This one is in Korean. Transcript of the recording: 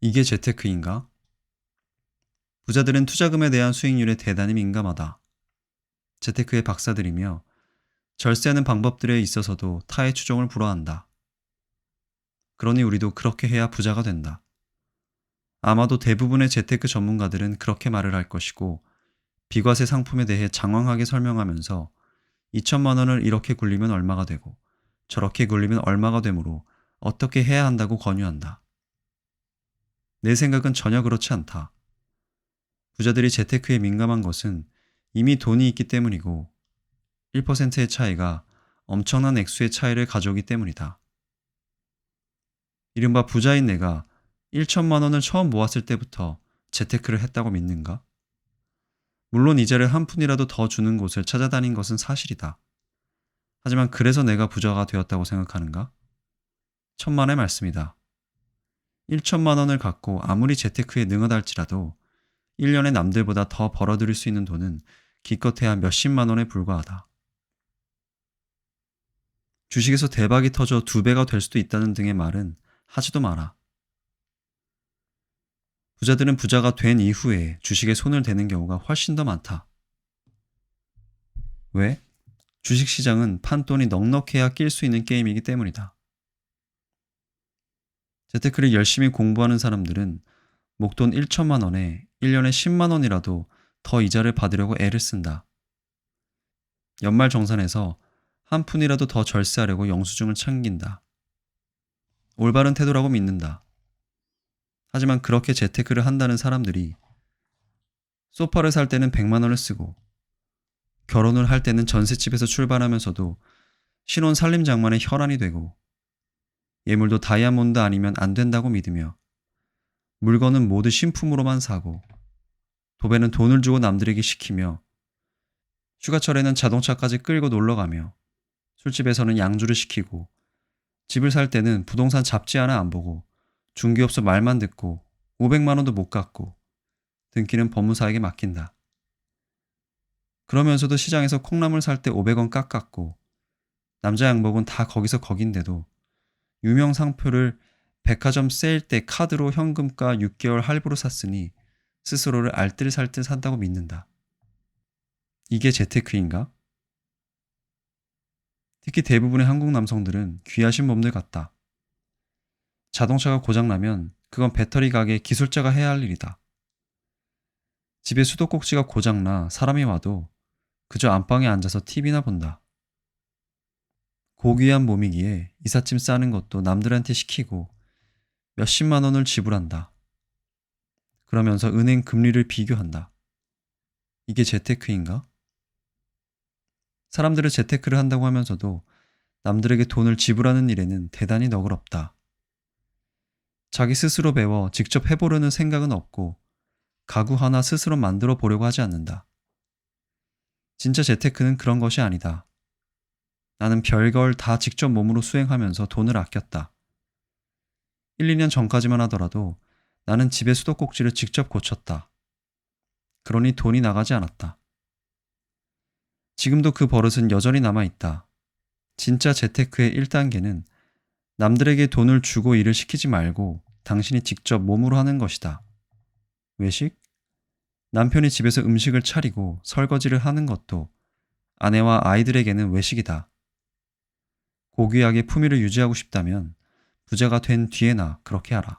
이게 재테크인가? 부자들은 투자금에 대한 수익률에 대단히 민감하다. 재테크의 박사들이며 절세하는 방법들에 있어서도 타의 추종을 불허한다. 그러니 우리도 그렇게 해야 부자가 된다. 아마도 대부분의 재테크 전문가들은 그렇게 말을 할 것이고 비과세 상품에 대해 장황하게 설명하면서 2천만 원을 이렇게 굴리면 얼마가 되고 저렇게 굴리면 얼마가 되므로 어떻게 해야 한다고 권유한다. 내 생각은 전혀 그렇지 않다. 부자들이 재테크에 민감한 것은 이미 돈이 있기 때문이고 1%의 차이가 엄청난 액수의 차이를 가져오기 때문이다. 이른바 부자인 내가 1천만 원을 처음 모았을 때부터 재테크를 했다고 믿는가? 물론 이자를 한 푼이라도 더 주는 곳을 찾아다닌 것은 사실이다. 하지만 그래서 내가 부자가 되었다고 생각하는가? 천만의 말씀이다. 1천만 원을 갖고 아무리 재테크에 능하다 할지라도 1년에 남들보다 더 벌어들일 수 있는 돈은 기껏해야 몇십만 원에 불과하다. 주식에서 대박이 터져 두 배가 될 수도 있다는 등의 말은 하지도 마라. 부자들은 부자가 된 이후에 주식에 손을 대는 경우가 훨씬 더 많다. 왜? 주식 시장은 판돈이 넉넉해야 낄 수 있는 게임이기 때문이다. 재테크를 열심히 공부하는 사람들은 목돈 1천만 원에 1년에 10만 원이라도 더 이자를 받으려고 애를 쓴다. 연말 정산에서 한 푼이라도 더 절세하려고 영수증을 챙긴다. 올바른 태도라고 믿는다. 하지만 그렇게 재테크를 한다는 사람들이 소파를 살 때는 100만 원을 쓰고 결혼을 할 때는 전셋집에서 출발하면서도 신혼 살림 장만에 혈안이 되고 예물도 다이아몬드 아니면 안 된다고 믿으며 물건은 모두 신품으로만 사고 도배는 돈을 주고 남들에게 시키며 휴가철에는 자동차까지 끌고 놀러가며 술집에서는 양주를 시키고 집을 살 때는 부동산 잡지 하나 안 보고 중개업소 말만 듣고 500만 원도 못 갚고 등기는 법무사에게 맡긴다. 그러면서도 시장에서 콩나물 살 때 500원 깎았고 남자 양복은 다 거기서 거긴데도 유명 상표를 백화점 세일 때 카드로 현금가 6개월 할부로 샀으니 스스로를 알뜰살뜰 산다고 믿는다. 이게 재테크인가? 특히 대부분의 한국 남성들은 귀하신 몸들 같다. 자동차가 고장나면 그건 배터리 가게 기술자가 해야 할 일이다. 집에 수도꼭지가 고장나 사람이 와도 그저 안방에 앉아서 TV나 본다. 고귀한 몸이기에 이삿짐 싸는 것도 남들한테 시키고 몇십만 원을 지불한다. 그러면서 은행 금리를 비교한다. 이게 재테크인가? 사람들은 재테크를 한다고 하면서도 남들에게 돈을 지불하는 일에는 대단히 너그럽다. 자기 스스로 배워 직접 해보려는 생각은 없고 가구 하나 스스로 만들어 보려고 하지 않는다. 진짜 재테크는 그런 것이 아니다. 나는 별걸 다 직접 몸으로 수행하면서 돈을 아꼈다. 1, 2년 전까지만 하더라도 나는 집의 수도꼭지를 직접 고쳤다. 그러니 돈이 나가지 않았다. 지금도 그 버릇은 여전히 남아있다. 진짜 재테크의 1단계는 남들에게 돈을 주고 일을 시키지 말고 당신이 직접 몸으로 하는 것이다. 외식? 남편이 집에서 음식을 차리고 설거지를 하는 것도 아내와 아이들에게는 외식이다. 고귀하게 품위를 유지하고 싶다면 부자가 된 뒤에나 그렇게 하라.